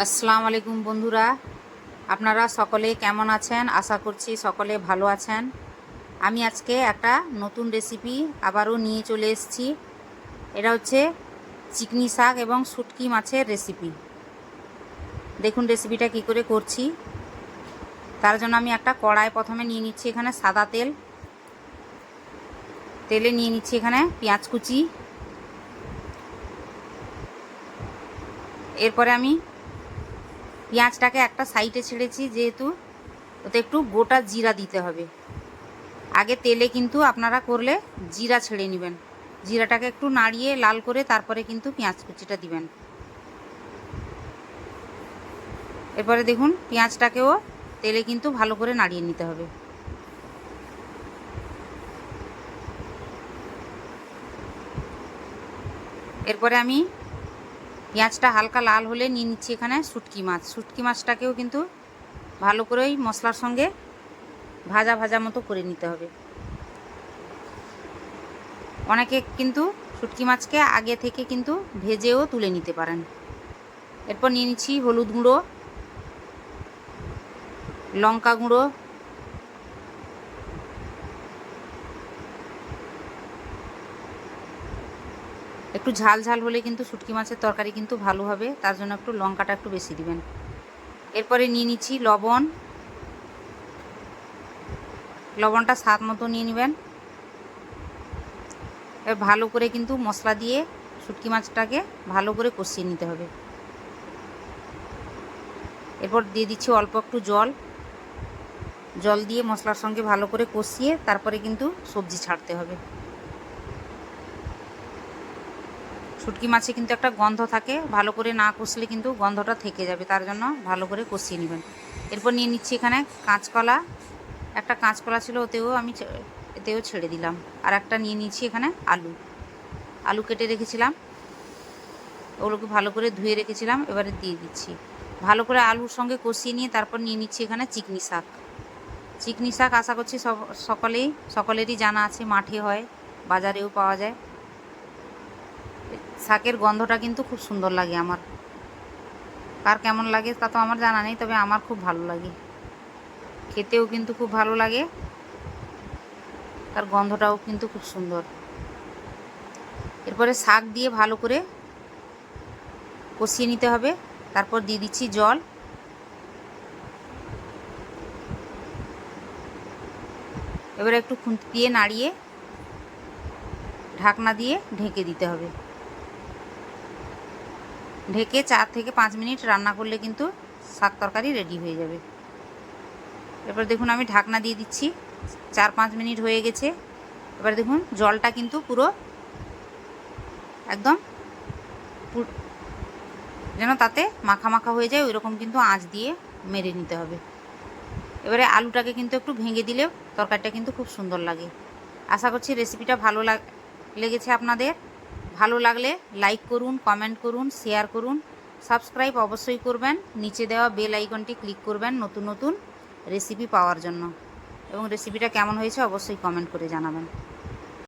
আসসালামু আলাইকুম বন্ধুরা। আপনারা সকলে কেমন আছেন? আশা করছি সকলে ভালো আছেন। আমি আজকে একটা নতুন রেসিপি আবারও নিয়ে চলে এসেছি। এটা হচ্ছে চিকনি শাক এবং শুটকি মাছের রেসিপি দেখুন রেসিপিটা কি করে করছি। তার জন্য আমি একটা কড়াই প্রথমে নিয়ে নিচ্ছি এখানে সাদা তেল। তেলে নিয়ে নিচ্ছি এখানে পেঁয়াজ কুচি। এরপরে আমি পেঁয়াজটাকে একটা সাইডে ছেড়েছি যেহেতু ওতে একটু গোটা জিরা দিতে হবে। আগে তেলে কিন্তু আপনারা করলে জিরা ছেড়ে নেবেন। জিরাটাকে একটু নাড়িয়ে লাল করে তারপরে কিন্তু পেঁয়াজ কুচিটা দিবেন। এরপরে দেখুন, পেঁয়াজটাকেও তেলে কিন্তু ভালো করে নাড়িয়ে নিতে হবে। এরপরে আমি পেঁয়াজটা হালকা লাল হলে নিয়ে নিচ্ছি এখানে শুটকি মাছ। শুটকি মাছটাকেও কিন্তু ভালো করে ওই মশলার সঙ্গে ভাজা ভাজা মতো করে নিতে হবে। অনেকে কিন্তু শুটকি মাছকে আগে থেকে কিন্তু ভেজেও তুলে নিতে পারেন। এরপর নিয়ে নিচ্ছি হলুদ গুঁড়ো, লঙ্কা গুঁড়ো একটু ঝাল ঝাল হলে কিন্তু শুটকি মাছের তরকারি কিন্তু ভালো হবে, তার জন্য একটু লঙ্কাটা একটু বেশি দিবেন। এরপরে নিয়ে নিচ্ছি লবণ। লবণটা স্বাদ মতো নিয়ে নেবেন। এবার ভালো করে কিন্তু মশলা দিয়ে শুটকি মাছটাকে ভালো করে কষিয়ে নিতে হবে। এরপর দিয়ে দিচ্ছি অল্প একটু জল। জল দিয়ে মশলার সঙ্গে ভালো করে কষিয়ে তারপরে কিন্তু সবজি ছাড়তে হবে। শুটকি মাছে কিন্তু একটা গন্ধ থাকে, ভালো করে না কষলে কিন্তু গন্ধটা থেকে যাবে, তার জন্য ভালো করে কষিয়ে নেবেন। এরপর নিয়ে নিচ্ছি এখানে কাঁচকলা, একটা কাঁচকলা ছিল ওতেও আমি এতেও ছেড়ে দিলাম, আর একটা নিয়ে নিচ্ছি এখানে আলু। আলু কেটে রেখেছিলাম, ওগুলোকে ভালো করে ধুয়ে রেখেছিলাম, এবারে দিয়ে দিচ্ছি। ভালো করে আলুর সঙ্গে কষিয়ে নিয়ে তারপর নিয়ে নিচ্ছি এখানে চিকনি শাক। চিকনি শাক আশা করছি সকলেই, সকলেরই জানা আছে, মাঠে হয়, বাজারেও পাওয়া যায়। শাকের গন্ধটা কিন্তু খুব সুন্দর লাগে আমার। কার কেমন লাগে তা তো আমার জানা নেই, তবে আমার খুব ভালো লাগে। খেতেও কিন্তু খুব ভালো লাগে। তার গন্ধটাও কিন্তু খুব সুন্দর। এরপরে শাক দিয়ে ভালো করে কষিয়ে নিতে হবে। তারপর দিয়ে দিচ্ছি জল। এবারে একটু খুঁত দিয়ে নাড়িয়ে ঢাকনা দিয়ে ঢেকে দিতে হবে। ঢেকে চার থেকে পাঁচ মিনিট রান্না করলে কিন্তু শাক তরকারি রেডি হয়ে যাবে। এবার দেখুন আমি ঢাকনা দিয়ে দিচ্ছি। চার পাঁচ মিনিট হয়ে গেছে। এবার দেখুন জলটা কিন্তু পুরো একদম যেন তাতে মাখা মাখা হয়ে যায় ওই রকম কিন্তু আঁচ দিয়ে মেরে নিতে হবে। এবারে আলুটাকে কিন্তু একটু ভেঙে দিলে তরকারিটা কিন্তু খুব সুন্দর লাগে। আশা করছি রেসিপিটা ভালো লাগ লেগেছে আপনাদের। ভালো লাগলে লাইক করুন কমেন্ট করুন শেয়ার করুন সাবস্ক্রাইব অবশ্যই করবেন, নিচে দেওয়া বেল আইকনটি ক্লিক করবেন নতুন নতুন রেসিপি পাওয়ার জন্য। এবং রেসিপিটা কেমন হয়েছে অবশ্যই কমেন্ট করে জানাবেন।